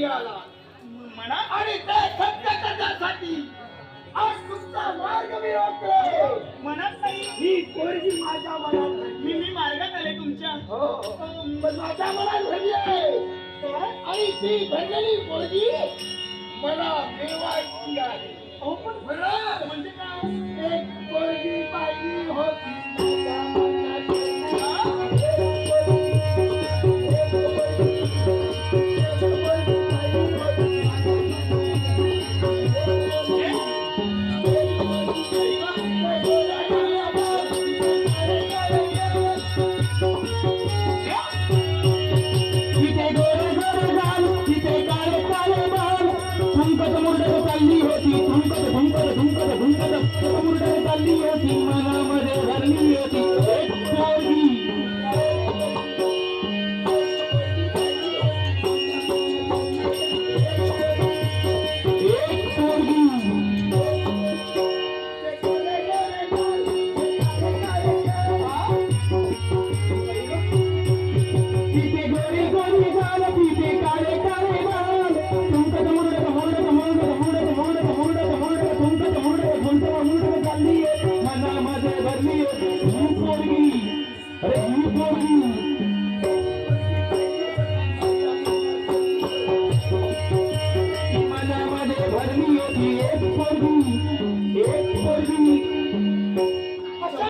झाला म्हणा. आणि ते सत्य करण्यासाठी आज तुमचा मार्ग मी रोखले. म्हणत नाही. ही पोरगी माझ्या मनात. मी मी मार्गात आले तुमच्या. हो पण माझ्या मनात भरली आहे. आणि ती भरलेली पोरगी मला देवाची आहे. पण म्हणजे काय? होती एक पर भी एक पर भी